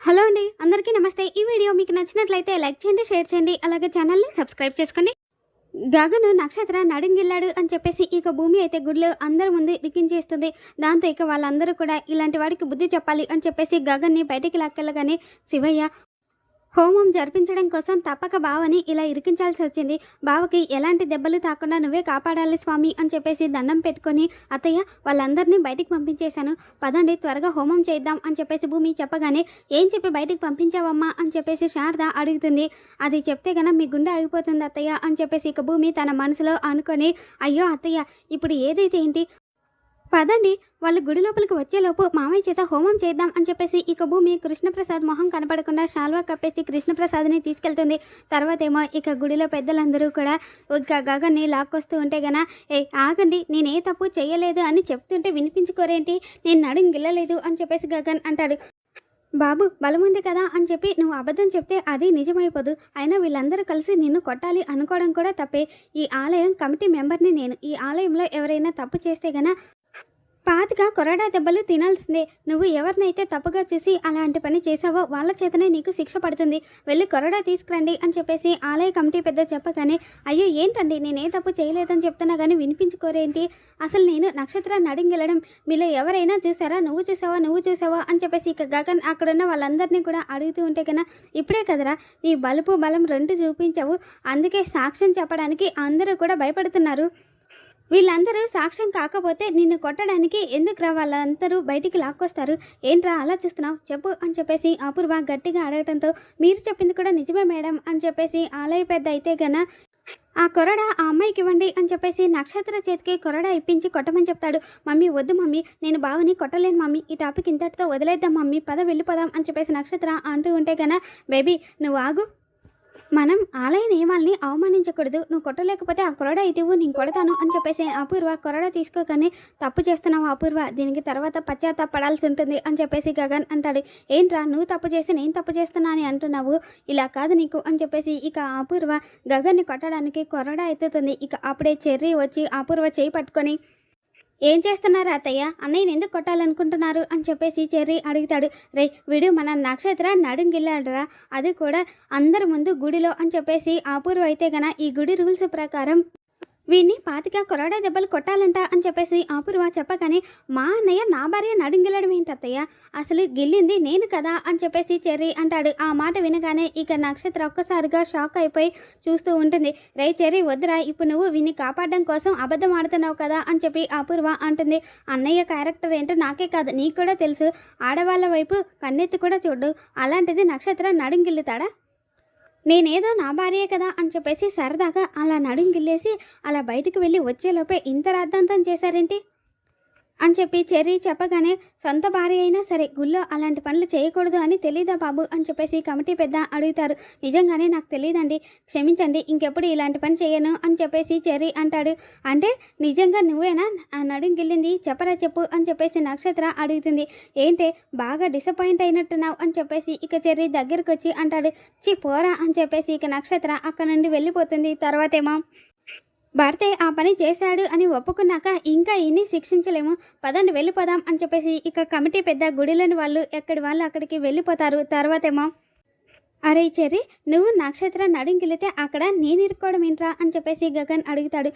Hello అండి అందరికీ నమస్తే. ఈ వీడియో మీకు నచ్చినట్లయితే లైక్ చేయండి షేర్ చేయండి అలాగే ఛానల్ని సబ్స్క్రైబ్ చేసుకోండి. గగను నక్షత్ర నడుంగిల్లాడు అని చెప్పేసి ఇక భూమి అయితే గుడ్లు అందరి ముందు ఇరికించేస్తుంది దాంతో ఇక వాళ్ళందరూ కూడా ఇలాంటి వాడికి బుద్ధి చెప్పాలి అని చెప్పేసి గగన్ని బయటికి లాక్కెళ్ళగానే శివయ్య హోమం జరిపించడం కోసం తప్పక బావని ఇలా ఇరికించాల్సి వచ్చింది. బావకి ఎలాంటి దెబ్బలు తాకుండా నువ్వే కాపాడాలి స్వామి అని చెప్పేసి దండం పెట్టుకొని అత్తయ్య వాళ్ళందరినీ బయటికి పంపించేశాను. పదండి త్వరగా హోమం చేద్దాం అని చెప్పేసి భూమి చెప్పగానే ఏం చెప్పి బయటికి పంపించావమ్మా? అని చెప్పేసి శారద అడుగుతుంది. అది చెప్తే గన మీ గుండె ఆగిపోతుంది అత్తయ్య అని చెప్పేసి ఇక భూమి తన మనసులో అనుకొని అయ్యో అత్తయ్య ఇప్పుడు ఏదైతే ఏంటి? పదండి వాళ్ళ గుడి లోపలికి వచ్చేలోపు మామయ్య చేత హోమం చేద్దాం అని చెప్పేసి ఇక భూమి కృష్ణప్రసాద్ మొహం కనపడకుండా శాల్వా కప్పేసి కృష్ణప్రసాద్ని తీసుకెళ్తుంది. తర్వాత ఏమో ఇక గుడిలో పెద్దలందరూ కూడా ఇక గగన్ని లాక్కొస్తూ ఉంటే గన ఏ ఆగండి నేను ఏ తప్పు చేయలేదు అని చెప్తుంటే వినిపించుకోరేంటి? నేను నడుం గిల్లలేదు అని చెప్పేసి గగన్ అంటాడు. బాబు బలం ఉంది కదా అని చెప్పి నువ్వు అబద్ధం చెప్తే అది నిజమైపోదు. అయినా వీళ్ళందరూ కలిసి నిన్ను కొట్టాలి అనుకోవడం కూడా తప్పే. ఈ ఆలయం కమిటీ మెంబర్ని నేను. ఈ ఆలయంలో ఎవరైనా తప్పు చేస్తే గన పాతిగా కొరడా దెబ్బలు తినాల్సిందే. నువ్వు ఎవరినైతే తప్పుగా చూసి అలాంటి పని చేసావో వాళ్ళ చేతనే నీకు శిక్ష పడుతుంది. వెళ్ళి కొరడా తీసుకురండి అని చెప్పేసి ఆలయ కమిటీ పెద్ద చెప్పగానే అయ్యో ఏంటండి? నేనే తప్పు చేయలేదని చెప్తున్నా కానీ వినిపించుకోరేంటి? అసలు నేను నక్షత్రాన్ని అడిగిలడం. మీలో ఎవరైనా చూసారా? నువ్వు చూసావా? నువ్వు చూసావా? అని చెప్పేసి ఇక గగన్ అక్కడున్న వాళ్ళందరినీ కూడా అడుగుతూ ఉంటే కన్నా ఇప్పుడే కదరా? నీ బలుపు బలం రెండు చూపించావు. అందుకే సాక్ష్యం చెప్పడానికి అందరూ కూడా భయపడుతున్నారు. వీళ్ళందరూ సాక్ష్యం కాకపోతే నిన్ను కొట్టడానికి ఎందుకు రా వాళ్ళందరూ బయటికి లాక్కొస్తారు. ఏంట్రా అలా చూస్తున్నావు? చెప్పు అని చెప్పేసి అపూర్వ గట్టిగా అడగటంతో మీరు చెప్పింది కూడా నిజమే మేడం అని చెప్పేసి ఆలయ పెద్ద అయితే గన ఆ కొరడ ఆ అమ్మాయికి ఇవ్వండి అని చెప్పేసి నక్షత్ర చేతికి కొరడ ఇప్పించి కొట్టమని చెప్తాడు. మమ్మీ వద్దు మమ్మీ నేను బావని కొట్టలేను మమ్మీ ఈ టాపిక్ ఇంతటితో వదిలేద్దాం మమ్మీ పద వెళ్ళిపోదాం అని చెప్పేసి నక్షత్ర అంటూ ఉంటే గన బేబీ నువ్వు ఆగు మనం ఆలయ నియమాల్ని అవమానించకూడదు. నువ్వు కొట్టలేకపోతే ఆ కొరడ ఇటువు నేను కొడతాను అని చెప్పేసి అపూర్వ కొరడ తీసుకోకనే తప్పు చేస్తున్నావు అపూర్వ. దీనికి తర్వాత పశ్చాత్తాపడాల్సి ఉంటుంది అని చెప్పేసి గగన్ అంటాడు. ఏంట్రా నువ్వు తప్పు చేసి నేను తప్పు చేస్తున్నా అని అంటున్నావు? ఇలా కాదు నీకు అని చెప్పేసి ఇక అపూర్వ గగన్ని కొట్టడానికి కొరడ ఎత్తుతుంది. ఇక అప్పుడే చెర్రీ వచ్చి అపూర్వ చేయి పట్టుకొని ఏం చేస్తున్నారు అత్తయ్య? అన్నయ్యని ఎందుకు కొట్టాలనుకుంటున్నారు? అని చెప్పేసి చెర్రీ అడుగుతాడు. రే వీడు మన నక్షత్ర నడుంగిల్లాడరా. అది కూడా అందరి ముందు గుడిలో అని చెప్పేసి అపూర్వ అయితే గన ఈ గుడి రూల్స్ ప్రకారం వీడిని పాతిక కొరడా దెబ్బలు కొట్టాలంట అని చెప్పేసి అపూర్వ చెప్పగానే మా అన్నయ్య నా భార్య నడుంగిల్లడం ఏంటి అత్తయ్య అసలు గిల్లింది నేను కదా? అని చెప్పేసి చెర్రీ అంటాడు. ఆ మాట వినగానే ఇక నక్షత్ర ఒక్కసారిగా షాక్ అయిపోయి చూస్తూ ఉంటుంది. రే చెర్రీ వద్దురా ఇప్పుడు నువ్వు వీన్ని కాపాడడం కోసం అబద్ధం ఆడుతున్నావు కదా? అని చెప్పి అపూర్వ అంటుంది. అన్నయ్య క్యారెక్టర్ ఏంటో నాకే కాదు నీకు కూడా తెలుసు. ఆడవాళ్ళ వైపు కన్నెత్తి కూడా చూడు. అలాంటిది నక్షత్రం నడుంగిల్లుతాడా? నేనేదో నా భార్యే కదా అని చెప్పేసి సరదాగా అలా నడుంగిల్లేసి అలా బయటికి వెళ్ళి వచ్చేలోపే ఇంత రాద్ధాంతం చేశారేంటి? అని చెప్పి చెర్రీ చెప్పగానే సొంత భార్య అయినా సరే గుళ్ళో అలాంటి పనులు చేయకూడదు అని తెలీదా బాబు అని చెప్పేసి కమిటీ పెద్ద అడుగుతారు. నిజంగానే నాకు తెలియదండి క్షమించండి ఇంకెప్పుడు ఇలాంటి పని చేయను అని చెప్పేసి చెర్రీ అంటాడు. అంటే నిజంగా నువ్వేనా? ఆ నడుంగిల్లింది చెప్పరా చెప్పు అని చెప్పేసి నక్షత్ర అడుగుతుంది. ఏంటే బాగా డిసప్పాయింట్ అయినట్టున్నావు అని చెప్పేసి ఇక చెర్రీ దగ్గరకు వచ్చి అంటాడు. చి పోరా అని చెప్పేసి ఇక నక్షత్ర అక్కడ నుండి వెళ్ళిపోతుంది. తర్వాతేమో భర్తే ఆ పని చేశాడు అని ఒప్పుకున్నాక ఇంకా ఇన్ని శిక్షించలేము. పదండి వెళ్ళిపోదాం అని చెప్పేసి ఇక కమిటీ పెద్ద గుడిలోని వాళ్ళు ఎక్కడి వాళ్ళు అక్కడికి వెళ్ళిపోతారు. తర్వాతేమో అరే చెర్రీ నువ్వు నక్షత్ర నడుంగిలితే అక్కడ నేను ఇరుక్కోవడం ఏంట్రా అని చెప్పేసి గగన్ అడుగుతాడు.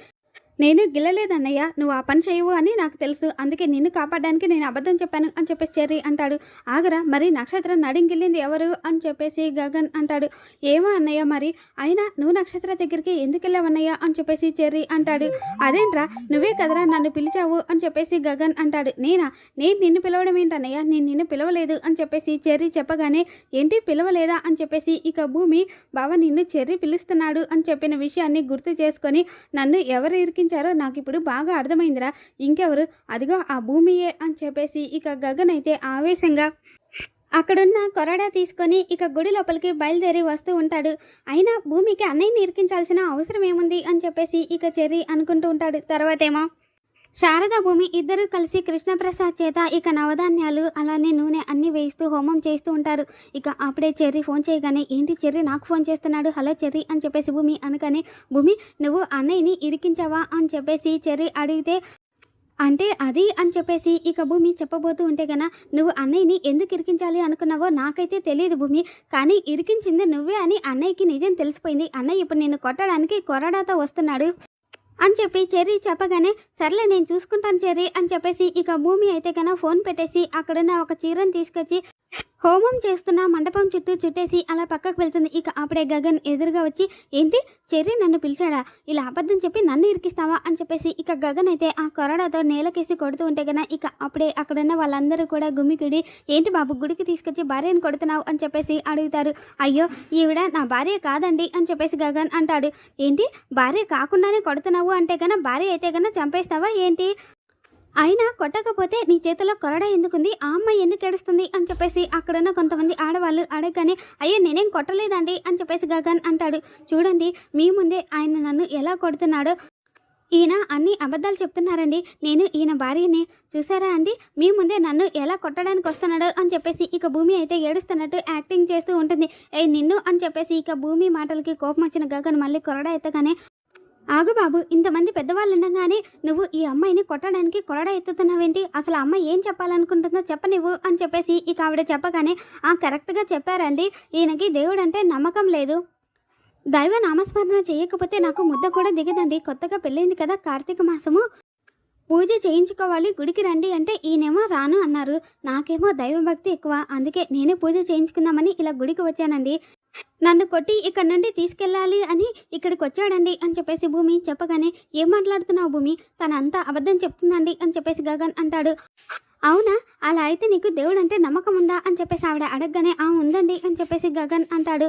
నేను గిల్లలేదన్నయ్య నువ్వు ఆ పని చేయవు అని నాకు తెలుసు. అందుకే నిన్ను కాపాడడానికి నేను అబద్ధం చెప్పాను అని చెప్పేసి చెర్రీ అంటాడు. ఆగరా మరి నక్షత్రం నడింగిల్లింది ఎవరు? అని చెప్పేసి గగన్ అంటాడు. ఏమో అన్నయ్య మరి అయినా నువ్వు నక్షత్ర దగ్గరికి ఎందుకు వెళ్ళావన్నయ్య? అని చెప్పేసి చెర్రీ అంటాడు. అదేంట్రా నువ్వే కదరా నన్ను పిలిచావు? అని చెప్పేసి గగన్ అంటాడు. నేనా? నేను నిన్ను పిలవడం ఏంటన్నయ్య? నేను నిన్ను పిలవలేదు అని చెప్పేసి చెర్రీ చెప్పగానే ఏంటి పిలవలేదా? అని చెప్పేసి ఇక భూమి బావ నిన్ను చెర్రీ పిలుస్తున్నాడు అని చెప్పిన విషయాన్ని గుర్తు చేసుకొని నన్ను ఎవరు ఆలోచించారో నాకు ఇప్పుడు బాగా అర్థమైందిరా. ఇంకెవరు? అదిగో ఆ భూమియే అని చెప్పేసి ఇక గగన్ అయితే ఆవేశంగా అక్కడున్న కొరడా తీసుకొని ఇక గుడి లోపలికి బయలుదేరి వస్తూ ఉంటాడు. అయినా భూమికి అన్నయ్యని ఇరికించాల్సిన అవసరం ఏముంది అని చెప్పేసి ఇక చెర్రీ అనుకుంటూ ఉంటాడు. తర్వాతేమో శారదా భూమి ఇద్దరు కలిసి కృష్ణప్రసాద్ చేత ఇక నవధాన్యాలు అలానే నూనె అన్ని వేయిస్తూ హోమం చేస్తూ ఉంటారు. ఇక అప్పుడే చెర్రీ ఫోన్ చేయగానే ఏంటి చెర్రీ నాకు ఫోన్ చేస్తున్నాడు. హలో చెర్రీ అని చెప్పేసి భూమి అనగానే భూమి నువ్వు అన్నయ్యని ఇరికించావా? అని చెప్పేసి చెర్రీ అడిగితే అంటే అది అని చెప్పేసి ఇక భూమి చెప్పబోతూ ఉంటే గన నువ్వు అన్నయ్యని ఎందుకు ఇరికించాలి అనుకున్నావో నాకైతే తెలియదు భూమి. కానీ ఇరికించింది నువ్వే అని అన్నయ్యకి నిజం తెలిసిపోయింది. అన్నయ్య ఇప్పుడు నిన్ను కొట్టడానికి కొరడాతో వస్తున్నాడు. అని చెప్పి చెర్రీ చెప్పగానే సర్లే నేను చూసుకుంటాను చెర్రీ అని చెప్పేసి ఇక భూమి అయితే కన ఫోన్ పెట్టేసి అక్కడున్న ఒక చీరను తీసుకొచ్చి హోమం చేస్తున్న మండపం చుట్టూ చుట్టేసి అలా పక్కకు వెళ్తుంది. ఇక అప్పుడే గగన్ ఎదురుగా వచ్చి ఏంటి? చెర్రీ నన్ను పిలిచాడా? ఇలా అబద్ధం చెప్పి నన్ను ఇరికిస్తావా? అని చెప్పేసి ఇక గగన్ అయితే ఆ కొరడాతో నేలకేసి కొడుతూ ఉంటే కన్నా ఇక అప్పుడే అక్కడున్న వాళ్ళందరూ కూడా గుమికుడి ఏంటి బాబు గుడికి తీసుకొచ్చి భార్యను కొడుతున్నావు? అని చెప్పేసి అడుగుతారు. అయ్యో ఈవిడ నా భార్య కాదండి అని చెప్పేసి గగన్ అంటాడు. ఏంటి? భార్య కాకుండానే కొడుతున్నావు? అంటే కన్నా భార్య అయితే కన్నా చంపేస్తావా? ఏంటి? అయినా కొట్టకపోతే నీ చేతిలో కొరడ ఎందుకుంది? ఆ అమ్మాయి ఎందుకు ఏడుస్తుంది? అని చెప్పేసి అక్కడున్న కొంతమంది ఆడవాళ్ళు అడగగానే అయ్యో నేనేం కొట్టలేదండి అని చెప్పేసి గగన్ అంటాడు. చూడండి మీ ముందే ఆయన నన్ను ఎలా కొడుతున్నాడో ఈయన అన్ని అబద్ధాలు చెప్తున్నారండి. నేను ఈయన భార్యని. చూసారా అండి? మీ ముందే నన్ను ఎలా కొట్టడానికి వస్తున్నాడో అని చెప్పేసి ఇక భూమి అయితే ఏడుస్తున్నట్టు యాక్టింగ్ చేస్తూ ఉంటుంది. ఏ నిన్ను అని చెప్పేసి ఇక భూమి మాటలకి కోపం వచ్చిన గగన్ మళ్ళీ కొరడ ఎత్తగానే ఆగు బాబు ఇంతమంది పెద్దవాళ్ళు ఉండగానే నువ్వు ఈ అమ్మాయిని కొట్టడానికి కొరడ ఎత్తుతున్నావేంటి? అసలు అమ్మాయి ఏం చెప్పాలనుకుంటుందో చెప్పనివ్వు అని చెప్పేసి ఇక ఆవిడ చెప్పగానే ఆ కరెక్ట్గా చెప్పారండి. ఈయనకి దేవుడు అంటే నమ్మకం లేదు. దైవ నామస్మరణ చేయకపోతే నాకు ముద్ద కూడా దిగదండి. కొత్తగా పెళ్ళింది కదా కార్తీక మాసము. పూజ చేయించుకోవాలి గుడికి రండి అంటే ఈయనేమో రాను అన్నారు. నాకేమో దైవభక్తి ఎక్కువ అందుకే నేనే పూజ చేయించుకుందామని ఇలా గుడికి వచ్చానండి. నన్ను కొట్టి ఇక్కడ నుండి తీసుకెళ్ళాలి అని ఇక్కడికి వచ్చాడండి అని చెప్పేసి భూమి చెప్పగానే ఏం మాట్లాడుతున్నావు భూమి? తనంతా అబద్ధం చెప్తుందండి అని చెప్పేసి గగన్ అంటాడు. అవునా? అలా అయితే నీకు దేవుడు అంటే నమ్మకం ఉందా? అని చెప్పేసి ఆవిడ అడగగానే ఆ ఉందండి అని చెప్పేసి గగన్ అంటాడు.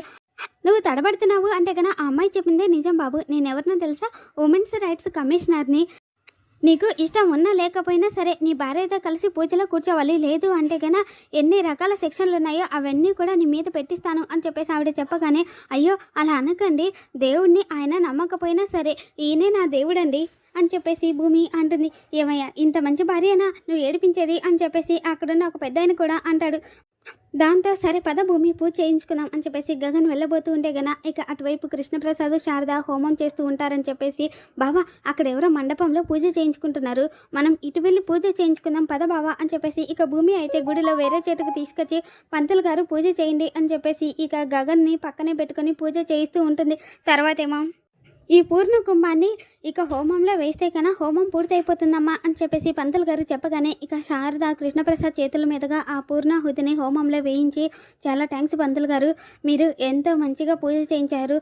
నువ్వు తడబడుతున్నావు? అంటే కన్నా ఆ అమ్మాయి చెప్పిందే నిజం బాబు. నేను ఎవరినో తెలుసా? ఉమెన్స్ రైట్స్ కమిషనర్ని. నీకు ఇష్టం ఉన్నా లేకపోయినా సరే నీ భార్యతో కలిసి పూజలో కూర్చోవాలి. లేదు అంటే గన ఎన్ని రకాల సెక్షన్లు ఉన్నాయో అవన్నీ కూడా నీ మీద పెట్టిస్తాను అని చెప్పేసి ఆవిడ చెప్పగానే అయ్యో అలా అనకండి. దేవుణ్ణి ఆయన నమ్మకపోయినా సరే ఈయనే నా దేవుడండి అని చెప్పేసి భూమి అంటుంది. ఏమయ్యా ఇంత మంచి భార్యనా? నువ్వు ఏడిపించేది? అని చెప్పేసి అక్కడున్న ఒక పెద్ద కూడా అంటాడు. దాంతో సరే పద భూమి పూజ చేయించుకుందాం అని చెప్పేసి గగన్ వెళ్ళబోతూ ఉంటే గన ఇక అటువైపు కృష్ణప్రసాద్ శారద హోమం చేస్తూ ఉంటారని చెప్పేసి బావా అక్కడ ఎవరో మండపంలో పూజ చేయించుకుంటున్నారు. మనం ఇటు వెళ్ళి పూజ చేయించుకుందాం పద బావా అని చెప్పేసి ఇక భూమి అయితే గుడిలో వేరే చెట్టుకు తీసుకొచ్చి పంతులు గారు పూజ చేయండి అని చెప్పేసి ఇక గగన్ని పక్కనే పెట్టుకొని పూజ చేయిస్తూ ఉంటుంది. తర్వాతేమో ఈ పూర్ణ కుంభాన్ని ఇక హోమంలో వేస్తే కన్నా హోమం పూర్తయిపోతుందమ్మా అని చెప్పేసి పంతులు గారు చెప్పగానే ఇక శారద కృష్ణప్రసాద్ చేతుల మీదుగా ఆ పూర్ణాహుతిని హోమంలో వేయించి చాలా థ్యాంక్స్ పంతులు గారు. మీరు ఎంతో మంచిగా పూజ చేయించారు.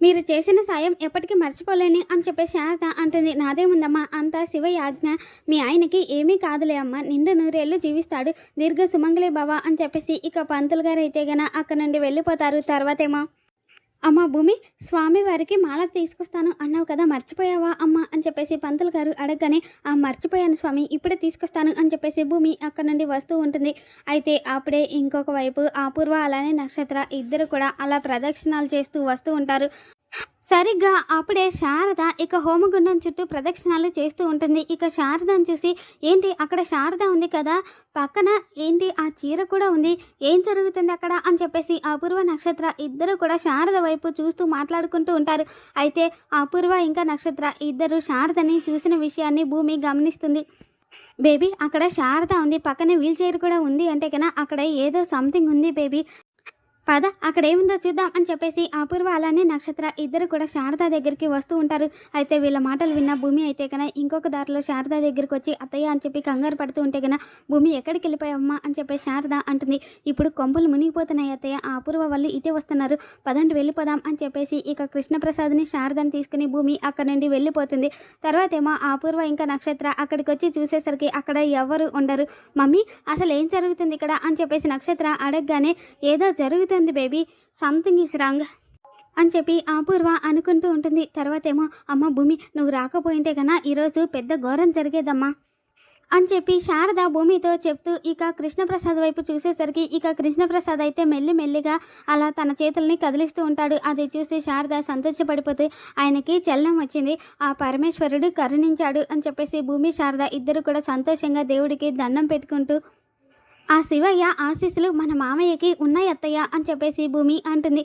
మీరు చేసిన సాయం ఎప్పటికీ మర్చిపోలేని అని చెప్పేసి శారద అంటుంది. నాదేముందమ్మా? అంతా శివయ్య ఆజ్ఞ మీ ఆయనకి ఏమీ కాదులే అమ్మ. నిండు నూరేళ్ళు జీవిస్తాడు. దీర్ఘ సుమంగళి బావ అని చెప్పేసి ఇక పంతులు గారు అయితే గన అక్కడ నుండి వెళ్ళిపోతారు. తర్వాతేమో అమ్మ భూమి స్వామి వారికి మాల తీసుకొస్తాను అన్నావు కదా మర్చిపోయావా అమ్మ అని చెప్పేసి పంతులు గారు అడగగానే ఆ మర్చిపోయాను స్వామి ఇప్పుడే తీసుకొస్తాను అని చెప్పేసి భూమి అక్కడ నుండి వస్తూ ఉంటుంది. అయితే అప్పుడే ఇంకొక వైపు అపూర్వ అలానే నక్షత్ర ఇద్దరు కూడా అలా ప్రదక్షిణాలు చేస్తూ వస్తూ ఉంటారు. సరిగ్గా అప్పుడే శారద ఇక హోమగుండం చుట్టూ ప్రదక్షిణాలు చేస్తూ ఉంటుంది. ఇక శారదను చూసి ఏంటి అక్కడ శారద ఉంది కదా? పక్కన ఏంటి? ఆ చీర కూడా ఉంది. ఏం జరుగుతుంది అక్కడ? అని చెప్పేసి అపూర్వ నక్షత్ర ఇద్దరు కూడా శారద వైపు చూస్తూ మాట్లాడుకుంటూ ఉంటారు. అయితే అపూర్వ ఇంకా నక్షత్ర ఇద్దరు శారదని చూసిన విషయాన్ని భూమి గమనిస్తుంది. బేబీ అక్కడ శారద ఉంది. పక్కనే వీల్ చైర్ కూడా ఉంది. అంటే కన్నా అక్కడ ఏదో సంథింగ్ ఉంది బేబీ. పద అక్కడ ఏముందో చూద్దాం అని చెప్పేసి అపూర్వ అలానే నక్షత్ర ఇద్దరు కూడా శారద దగ్గరికి వస్తూ ఉంటారు. అయితే వీళ్ళ మాటలు విన్న భూమి అయితే కన్నా ఇంకొక దారిలో శారద దగ్గరికి వచ్చి అత్తయ్య అని చెప్పి కంగారు పడుతూ ఉంటే కన్నా భూమి ఎక్కడికి వెళ్ళిపోయావమ్మా అని చెప్పి శారద అంటుంది. ఇప్పుడు కొంపలు మునిగిపోతున్నాయి అత్తయ్య ఆ అపూర్వ వాళ్ళు ఇటే వస్తున్నారు. పదండి వెళ్ళిపోదాం అని చెప్పేసి ఇక కృష్ణప్రసాద్ని శారదని తీసుకుని భూమి అక్కడి నుండి వెళ్ళిపోతుంది. తర్వాత ఏమో అపూర్వ ఇంకా నక్షత్ర అక్కడికి వచ్చి చూసేసరికి అక్కడ ఎవరు ఉండరు. మమ్మీ అసలు ఏం జరుగుతుంది ఇక్కడ? అని చెప్పేసి నక్షత్ర అడగగానే ఏదో జరుగుతుంది బేబీ సంథింగ్ ఈజ్ రాంగ్ అని చెప్పి అపూర్వ అనుకుంటూ ఉంటుంది. తర్వాత ఏమో అమ్మ భూమి నువ్వు రాకపోయింటే కన్నా ఈరోజు పెద్ద ఘోరం జరిగేదమ్మా. అని చెప్పి శారద భూమితో చెప్తూ ఇక కృష్ణప్రసాద్ వైపు చూసేసరికి ఇక కృష్ణప్రసాద్ అయితే మెల్లి మెల్లిగా అలా తన చేతుల్ని కదిలిస్తూ ఉంటాడు. అది చూసి శారద సంతోషపడిపోతూ ఆయనకి చలనం వచ్చింది. ఆ పరమేశ్వరుడు కరుణించాడు. అని చెప్పేసి భూమి శారద ఇద్దరు కూడా సంతోషంగా దేవుడికి దండం పెట్టుకుంటూ ఆ శివయ్య ఆశీస్సులు మన మామయ్యకి ఉన్నాయి అత్తయ్య అని చెప్పేసి భూమి అంటుంది.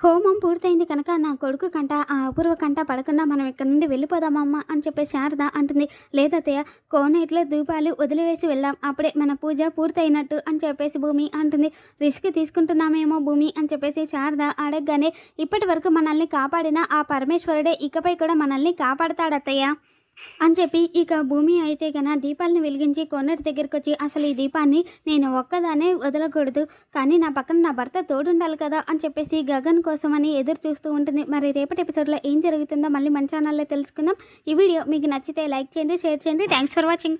హోమం పూర్తయింది కనుక నా కొడుకు కంట ఆ అపూర్వ కంట పడకుండా మనం ఇక్కడ నుండి వెళ్ళిపోదామమ్మా అని చెప్పే శారద అంటుంది. లేదత్తయ్య కోనేట్లో దీపాలు వదిలివేసి వెళ్దాం అప్పుడే మన పూజ పూర్తయినట్టు అని చెప్పేసి భూమి అంటుంది. రిస్క్ తీసుకుంటున్నామేమో భూమి అని చెప్పేసి శారద అడగగానే ఇప్పటి వరకు మనల్ని కాపాడిన ఆ పరమేశ్వరుడే ఇకపై కూడా మనల్ని కాపాడతాడత్తయ్య. అని చెప్పి ఇక భూమి అయితే గన దీపాలను వెలిగించి కొన్నటి దగ్గరికి వచ్చి అసలు ఈ దీపాన్ని నేను ఒక్కదానే వదలకూడదు. కానీ నా పక్కన నా భర్త తోడుండాలి కదా అని చెప్పేసి గగన్ కోసం అని ఎదురు చూస్తూ ఉంటుంది. మరి రేపటి ఎపిసోడ్లో ఏం జరుగుతుందో మళ్ళీ మన ఛానల్లో తెలుసుకుందాం. ఈ వీడియో మీకు నచ్చితే లైక్ చేయండి షేర్ చేయండి. Thanks for watching